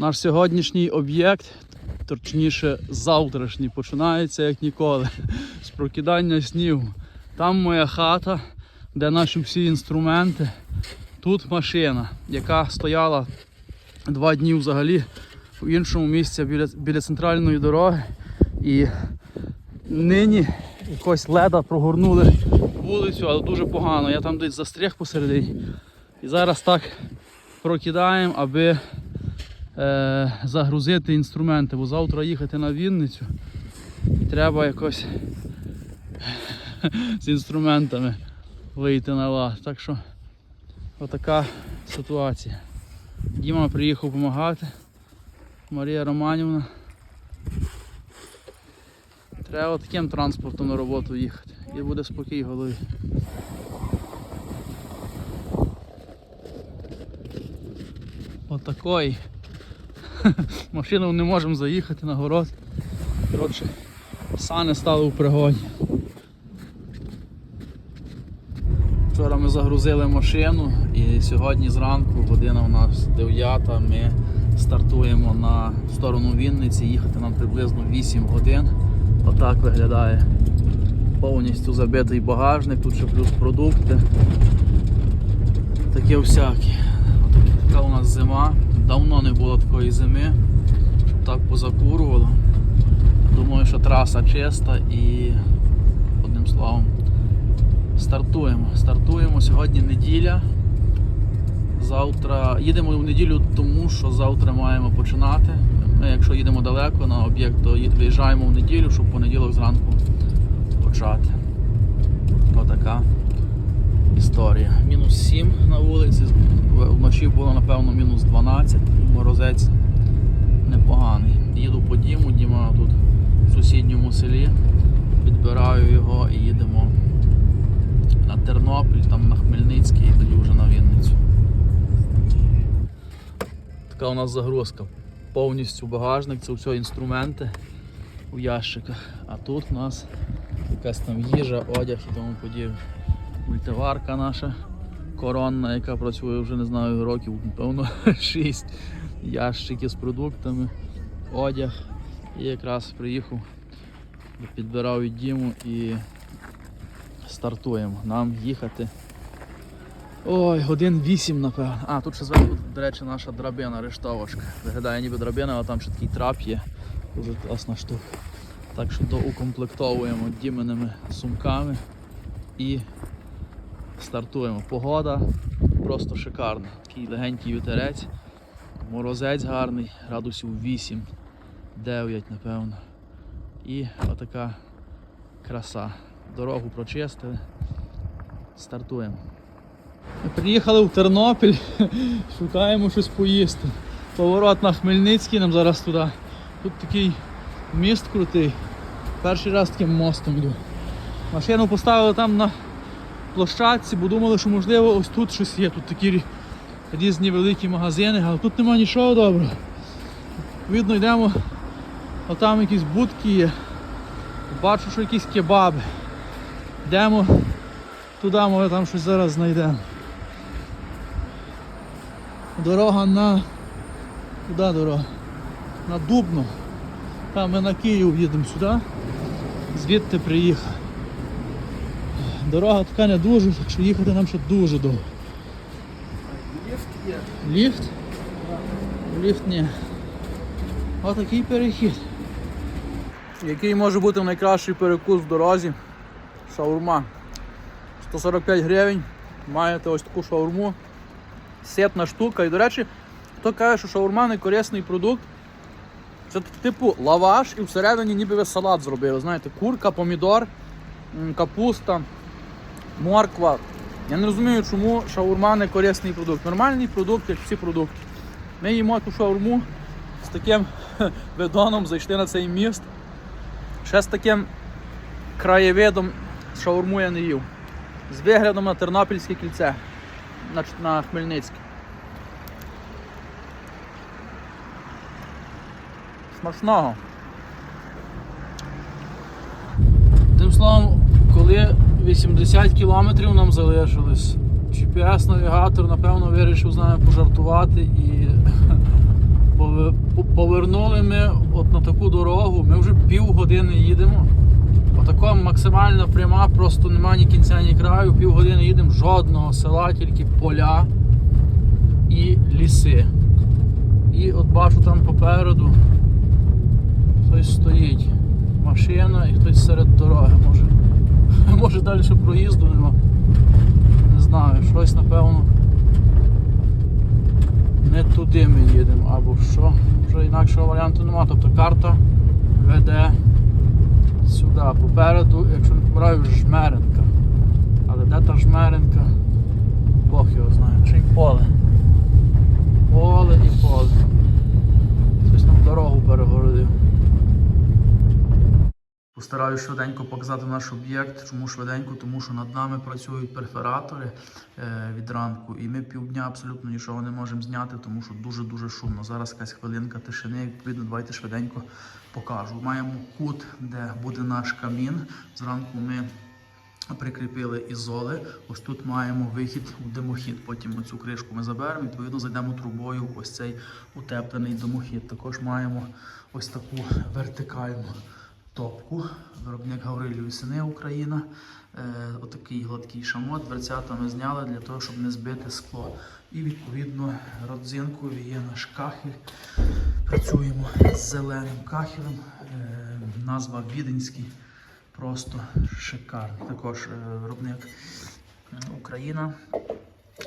Наш сьогоднішній об'єкт, точніше завтрашній, починається як ніколи. З прокидання снігу. Там моя хата, де наші всі інструменти. Тут машина, яка стояла два дні взагалі в іншому місці біля, біля центральної дороги. І нині якось леда прогорнули вулицю, але дуже погано. Я там десь застряг посередині. І зараз так прокидаємо, аби е, загрузити інструменти, бо завтра їхати на Вінницю. І треба якось з інструментами вийти на лад. Так що отака ситуація. Діма приїхав допомагати. Марія Романівна. Треба таким транспортом на роботу їхати. І буде спокій голові. Отакої. Машиною не можемо заїхати на город. Коротше, сани стали у пригоді. Вчора ми загрузили машину і сьогодні зранку, година у нас 9, ми стартуємо на сторону Вінниці. Їхати нам приблизно 8 годин. Отак виглядає повністю забитий багажник, тут ще плюс продукти. Таке всяке. Така у нас зима. Давно не було такої зими, щоб так позакурувало. Думаю, що траса чиста і одним словом стартуємо. Стартуємо. Сьогодні неділя. Завтра їдемо в неділю, тому що завтра маємо починати. Ми, якщо їдемо далеко на об'єкт, то виїжджаємо в неділю, щоб понеділок зранку почати. Отака історія. Мінус 7 на вулиці, вночі було напевно мінус 12, морозець непоганий. Їду по Діму, Діма тут в сусідньому селі, підбираю його і їдемо на Тернопіль, там на Хмельницький і тоді вже на Вінницю. Така у нас загрузка. Повністю багажник, це все інструменти у ящиках. А тут у нас якась там їжа, одяг і тому подібне. Мультиварка наша коронна, яка працює вже не знаю років, напевно, 6 ящики з продуктами, одяг. І якраз приїхав, підбирав від Діму і стартуємо. Нам їхати. Ой, годин 8, напевно. А, тут ще зверху, до речі, наша драбина, рештовочка. Виглядає ніби драбина, але там ще такий трап є. Дуже класна штука. Так що доукомплектовуємо діменими сумками і стартуємо. Погода просто шикарна. Такий легенький вітерець, морозець гарний, градусів 8, 9, напевно. І отака краса. Дорогу прочистили. Стартуємо. Ми приїхали в Тернопіль, шукаємо щось поїсти. Поворот на Хмельницький нам зараз туди. Тут такий міст крутий. Перший раз таким мостом йду. Машину поставили там на площадці, бо думали, що можливо ось тут щось є. Тут такі різні великі магазини, але тут нема нічого доброго. Видно, йдемо, а там якісь будки є. Бачу, що якісь кебаби. Йдемо туди, може там щось зараз знайдемо. Дорога на. Куди дорога? На Дубно. Там ми на Київ їдемо сюди. Звідти приїхав. Дорога така не дуже, так що їхати нам ще дуже довго. Ліфт є. Ліфт? Ліфт ні. Отакий перехід. Який може бути найкращий перекус в дорозі? Шаурма. 145 гривень. Маєте ось таку шаурму. Сетна штука. І, до речі, хто каже, що шаурма не корисний продукт. Це типу лаваш і всередині ніби ви салат зробили. Знаєте, курка, помідор, капуста, морква. Я не розумію, чому шаурма не корисний продукт. Нормальний продукт, як всі продукти. Ми їмо ту шаурму з таким видоном, зайшли на цей міст. Ще з таким краєвидом шаурму я не їв. З виглядом на Тернопільське кільце, на, на Хмельницьке. Смачного. Тим словом, коли 80 кілометрів нам залишилось, GPS-навігатор, напевно, вирішив з нами пожартувати і пове- по- Повернули ми от на таку дорогу, ми вже півгодини їдемо. Отака максимальна пряма, просто немає ні кінця, ні краю. Півгодини їдемо, жодного села, тільки поля і ліси. І от бачу там попереду хтось стоїть. Машина і хтось серед дороги може. Може далі проїзду нема. Не знаю, щось напевно. Не туди ми їдемо або що. Вже інакшого варіанту нема. Тобто карта веде сюди. Попереду, якщо не помираю, жмеренка. Але де та жмеренка? Бог його знає. Чи й поле. Поле і поле. Хтось нам дорогу перегородив. Постараюсь швиденько показати наш об'єкт. Чому швиденько? Тому що над нами працюють перфоратори е, від ранку, і ми півдня абсолютно нічого не можемо зняти, тому що дуже-дуже шумно. Зараз якась хвилинка тишини. Відповідно, давайте швиденько покажу. Маємо кут, де буде наш камін. Зранку ми прикріпили ізоли. Ось тут маємо вихід у димохід. Потім оцю кришку ми заберемо. Відповідно, зайдемо трубою ось цей утеплений димохід. Також маємо ось таку вертикальну топку. Виробник Гаврилів Сини Україна. Е, отакий гладкий шамот. Дверцята ми зняли для того, щоб не збити скло. І відповідно родзинкові є наш кахель. Працюємо з зеленим кахелем. Е, назва Віденський. Просто шикарний. Також е, виробник Україна.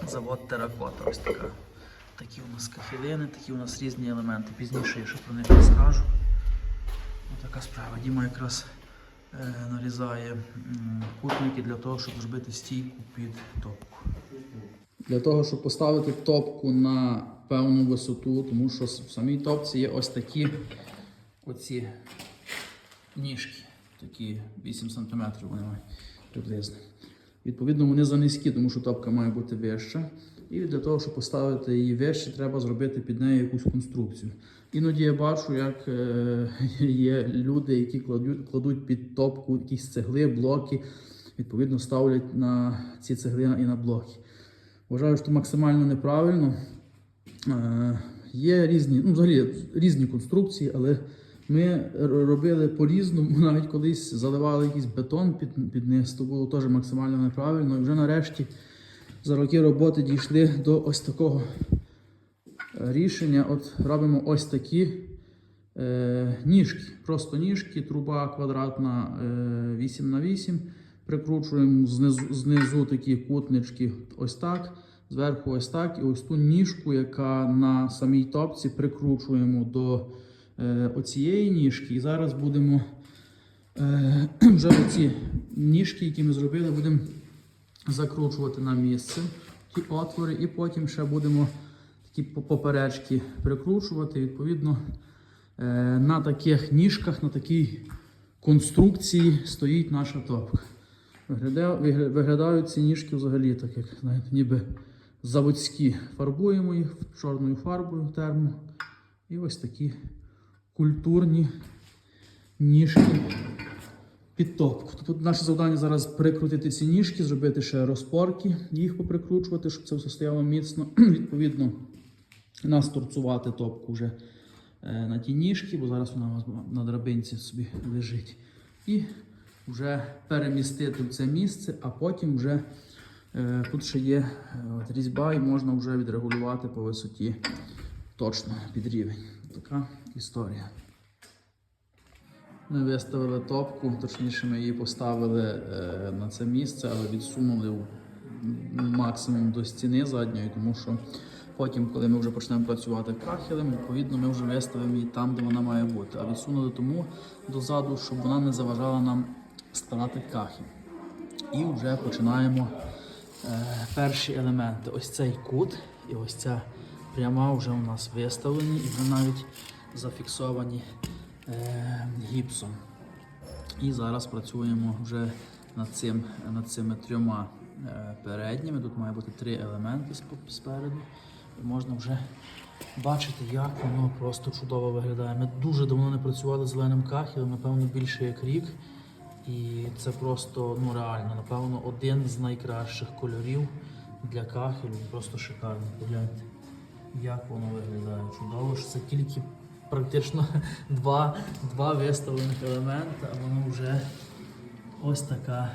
Завод Теракота. Ось така. Такі у нас кахелини, такі у нас різні елементи. Пізніше я ще про них розкажу. Така справа. Діма якраз е, нарізає м, кутники для того, щоб зробити стійку під топку. Для того, щоб поставити топку на певну висоту, тому що в самій топці є ось такі оці ніжки, такі 8 см вони мають приблизно. Відповідно, вони занизькі, тому що топка має бути вища. І для того, щоб поставити її вище, треба зробити під нею якусь конструкцію. Іноді я бачу, як е, є люди, які кладуть, кладуть під топку якісь цегли, блоки, відповідно ставлять на ці цегли і на блоки. Вважаю, що максимально неправильно. Е, є різні, ну, взагалі різні конструкції, але ми робили по-різному, навіть колись заливали якийсь бетон під, під низ, то було теж максимально неправильно. І вже нарешті за роки роботи дійшли до ось такого е, рішення. От робимо ось такі е, ніжки. Просто ніжки, труба квадратна е, 8 на 8 Прикручуємо знизу, знизу такі кутнички ось так, зверху ось так. І ось ту ніжку, яка на самій топці, прикручуємо до е, оцієї ніжки. І зараз будемо е, вже оці ніжки, які ми зробили, будемо закручувати на місце ті отвори, і потім ще будемо такі поперечки прикручувати. Відповідно, е, на таких ніжках, на такій конструкції стоїть наша топка. Виглядають ці ніжки взагалі так, як знаєте, ніби заводські. Фарбуємо їх чорною фарбою термо. І ось такі культурні ніжки під топку. Тут наше завдання зараз прикрутити ці ніжки, зробити ще розпорки, їх поприкручувати, щоб це все стояло міцно. Відповідно, насторцувати топку вже е, на ті ніжки, бо зараз вона на драбинці собі лежить. І вже перемістити в це місце, а потім вже е, тут ще є е, різьба, і можна вже відрегулювати по висоті точно під рівень. Така історія. Ми виставили топку, точніше ми її поставили е, на це місце, але відсунули максимум до стіни задньої, тому що потім, коли ми вже почнемо працювати кахелем, відповідно ми вже виставимо її там, де вона має бути. А відсунули тому дозаду, щоб вона не заважала нам ставати кахель. І вже починаємо е, перші елементи. Ось цей кут і ось ця пряма вже у нас виставлені і вже навіть зафіксовані гіпсом. І зараз працюємо вже над, цим, над цими трьома е, передніми. Тут має бути три елементи спереду. І можна вже бачити, як воно просто чудово виглядає. Ми дуже давно не працювали з зеленим кахелем, напевно, більше як рік. І це просто ну реально, напевно, один з найкращих кольорів для кахелю. Просто шикарний. Погляньте. Як воно виглядає? Чудово, що це тільки практично два, два виставлених елементи, а воно вже ось така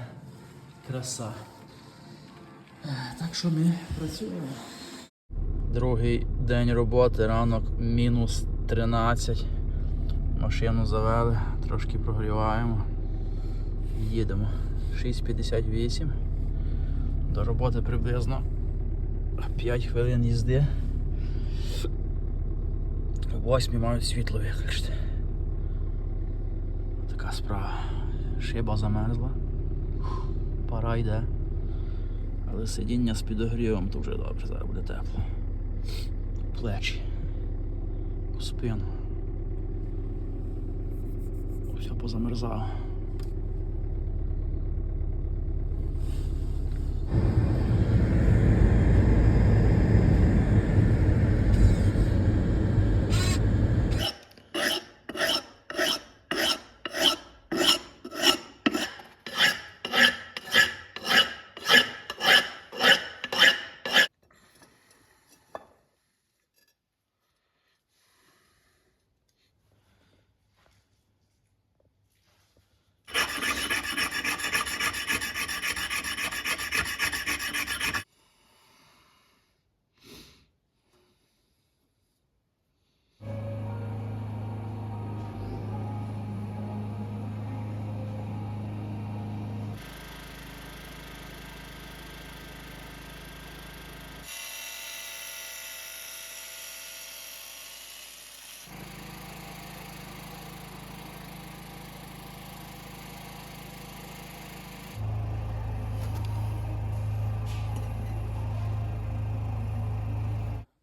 краса. Так що ми працюємо. Другий день роботи, ранок мінус 13. Машину завели, трошки прогріваємо. Їдемо. 6.58. До роботи приблизно 5 хвилин їзди. 8 мають світло виключити. Така справа. Шиба замерзла. Пора йде. Але сидіння з підогрівом то вже добре, зараз буде тепло. Плечі. У спину. Все позамерзало.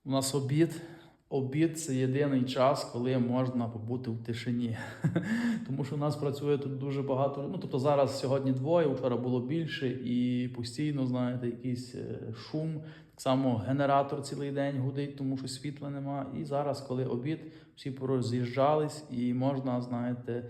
У нас обід. Обід це єдиний час, коли можна побути в тишині. Тому що у нас працює тут дуже багато. Ну тобто зараз сьогодні двоє, вчора було більше, і постійно, знаєте, якийсь е, шум. Так само генератор цілий день гудить, тому що світла нема. І зараз, коли обід, всі пороз'їжджались, і можна, знаєте,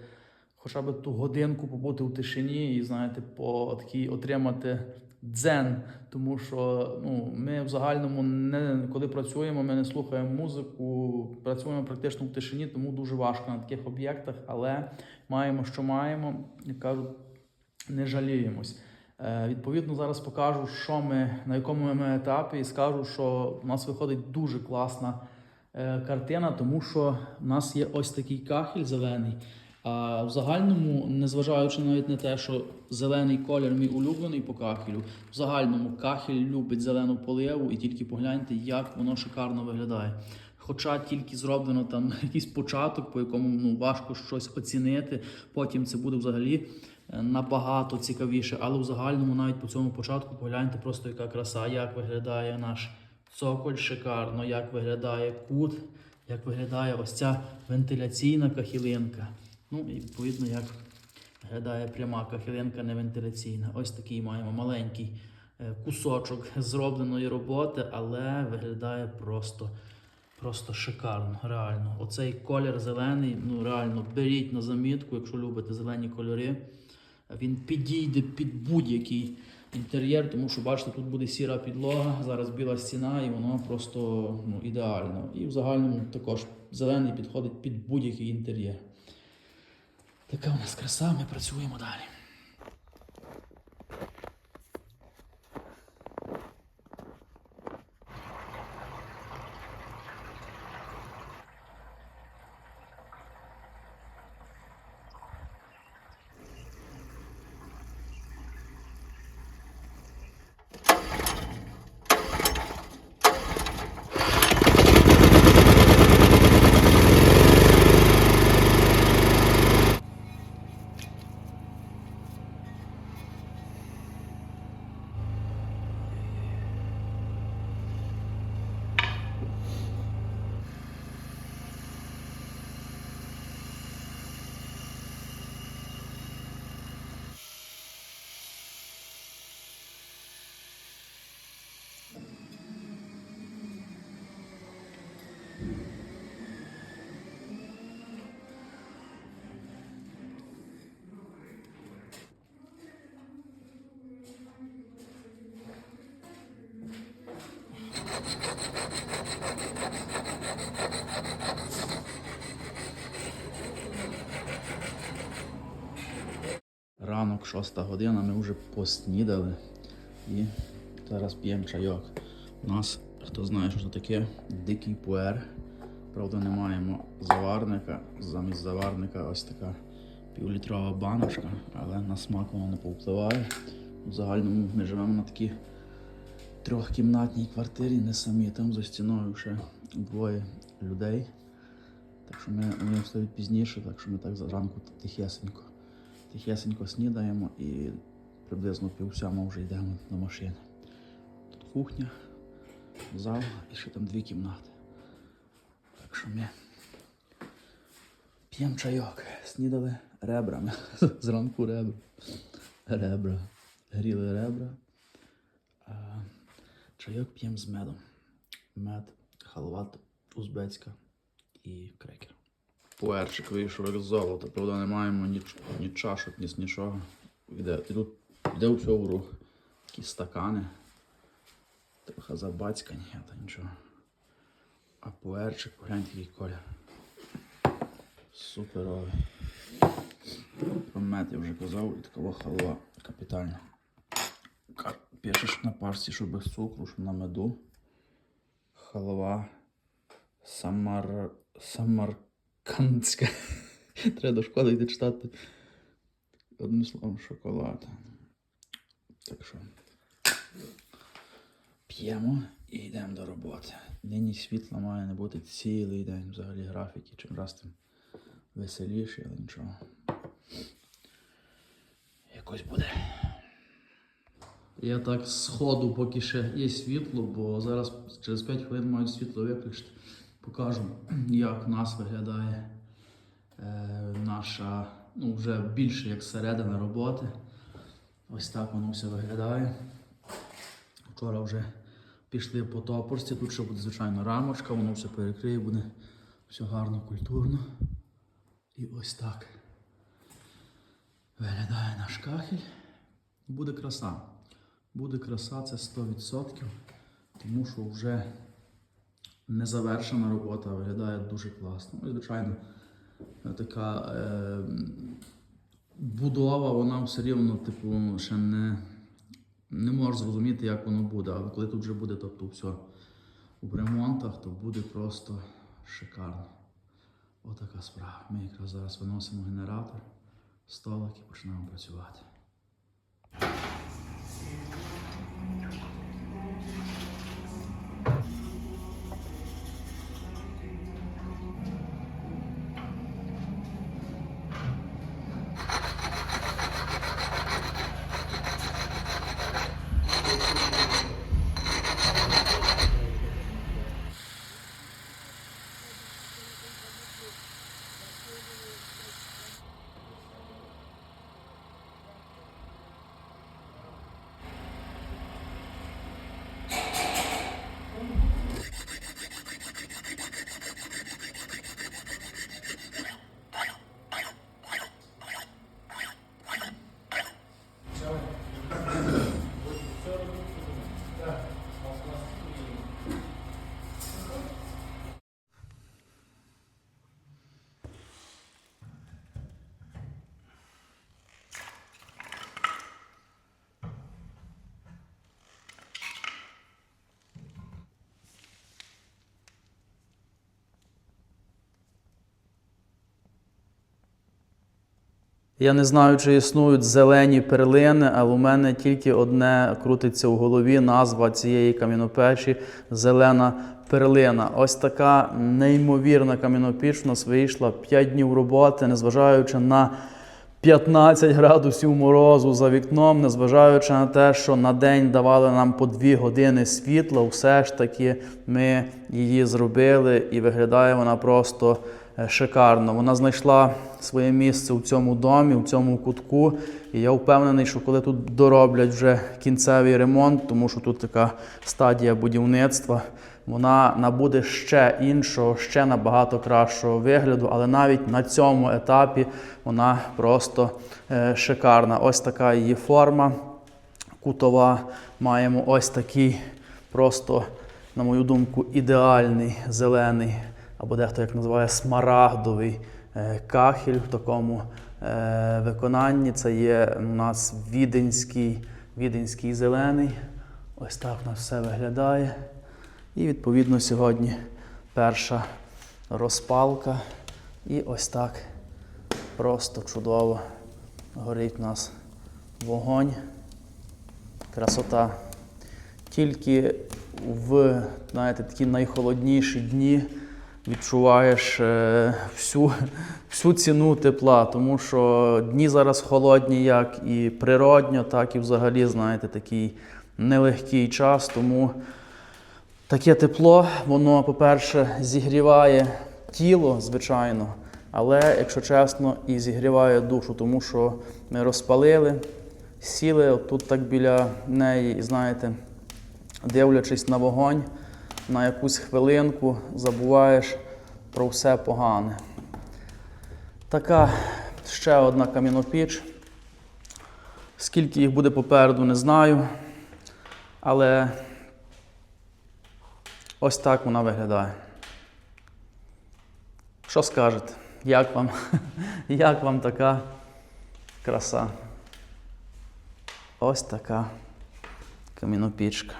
хоча б ту годинку побути в тишині і, знаєте, по такій отримати дзен. Тому що ну, ми в загальному не коли працюємо, ми не слухаємо музику, працюємо практично в тишині, тому дуже важко на таких об'єктах, але маємо, що маємо, як кажуть, не жаліємось. Е, відповідно, зараз покажу, що ми на якому ми етапі, і скажу, що в нас виходить дуже класна е, картина, тому що в нас є ось такий кахель зелений. А в загальному, незважаючи навіть на те, що зелений колір мій улюблений по кахелю, в загальному кахель любить зелену поливу, і тільки погляньте, як воно шикарно виглядає. Хоча тільки зроблено там якийсь початок, по якому ну, важко щось оцінити, потім це буде взагалі е, набагато цікавіше. Але в загальному, навіть по цьому початку, погляньте просто яка краса, як виглядає наш цоколь шикарно, як виглядає кут, як виглядає ось ця вентиляційна кахілинка. Ну і відповідно, як виглядає пряма кахілинка не вентиляційна. Ось такий маємо маленький е, кусочок зробленої роботи, але виглядає просто, просто шикарно. Реально. Оцей колір зелений, ну реально беріть на замітку, якщо любите зелені кольори. Він підійде під будь-який інтер'єр, тому що бачите, тут буде сіра підлога, зараз біла стіна, і воно просто ну, ідеально. І в загальному також зелений підходить під будь-який інтер'єр. Така у нас краса, ми працюємо далі. Ранок, 6 година, ми вже поснідали і зараз п'ємо чайок. У нас, хто знає, що це таке, дикий пуер. Правда, не маємо заварника. Замість заварника ось така півлітрова баночка, але на смак вона не повпливає. В загальному ми живемо на такій трьохкімнатній квартирі, не самі. Там за стіною ще двоє людей. Так що ми вони встають пізніше, так що ми так зранку тихесенько. Тихесенько снідаємо і приблизно пів сьома вже йдемо до машини. Тут кухня, зал і ще там дві кімнати. Так що ми п'ємо чайок, снідали ребрами. Зранку ребра. Ребра. Гріли ребра. Чайок п'ємо з медом. Мед, халват узбецька і крекер. Пуерчик вийшов як золото, правда не маємо ні, ні чашок, ні нічого. Іде, і тут йде все в рух. Такі стакани. Трохи забацькані, а то нічого. А пуерчик, погляньте який колір. Суперовий. Про мед я вже казав, і такова халва капітальна. Пишеш на пашці, що без цукру, що на меду. Халва Самар... Самаркандська. Треба до школи йти читати. Одним словом, шоколад. Так що п'ємо і йдемо до роботи. Нині світла має не бути цілий день. Взагалі графіки. Чим раз тим веселіше, але нічого. Якось буде. Я так з ходу, поки ще є світло, бо зараз через 5 хвилин мають світло виключити. Покажу, як в нас виглядає е, наша, ну вже більше як середина роботи. Ось так воно все виглядає. Вчора вже пішли по топорці, тут ще буде звичайно рамочка, воно все перекриє, буде все гарно, культурно. І ось так виглядає наш кахель. Буде краса. Буде краса, це 100%, тому що вже незавершена робота виглядає дуже класно. Ну, і, звичайно, така е, будова, вона все рівно, типу, ще не, не можеш зрозуміти, як воно буде. Але коли тут вже буде тобто, все в ремонтах, то буде просто шикарно. Отака справа. Ми якраз зараз виносимо генератор, столик і починаємо працювати. Я не знаю, чи існують зелені перлини, але у мене тільки одне крутиться в голові назва цієї кам'янопечі зелена перлина. Ось така неймовірна кам'янопіч у нас вийшла 5 днів роботи, незважаючи на 15 градусів морозу за вікном, незважаючи на те, що на день давали нам по 2 години світла, все ж таки ми її зробили і виглядає вона просто шикарно. Вона знайшла своє місце у цьому домі, у цьому кутку. І я впевнений, що коли тут дороблять вже кінцевий ремонт, тому що тут така стадія будівництва, вона набуде ще іншого, ще набагато кращого вигляду, але навіть на цьому етапі вона просто е, шикарна. Ось така її форма кутова. Маємо ось такий просто на мою думку, ідеальний зелений, або дехто як називає смарагдовий е, кахель в такому е, виконанні. Це є у нас віденський, віденський зелений. Ось так у нас все виглядає. І відповідно сьогодні перша розпалка. І ось так просто чудово горить у нас вогонь. Красота. Тільки в знаєте, такі найхолодніші дні відчуваєш е, всю, всю ціну тепла, тому що дні зараз холодні, як і природньо, так і взагалі, знаєте, такий нелегкий час. Тому таке тепло, воно, по-перше, зігріває тіло, звичайно, але, якщо чесно, і зігріває душу, тому що ми розпалили, сіли тут так біля неї, і знаєте, дивлячись на вогонь, на якусь хвилинку забуваєш про все погане. Така ще одна кам'янопіч. Скільки їх буде попереду, не знаю. Але ось так вона виглядає. Що скажете? Як вам? Як вам така краса? Ось така камінопічка.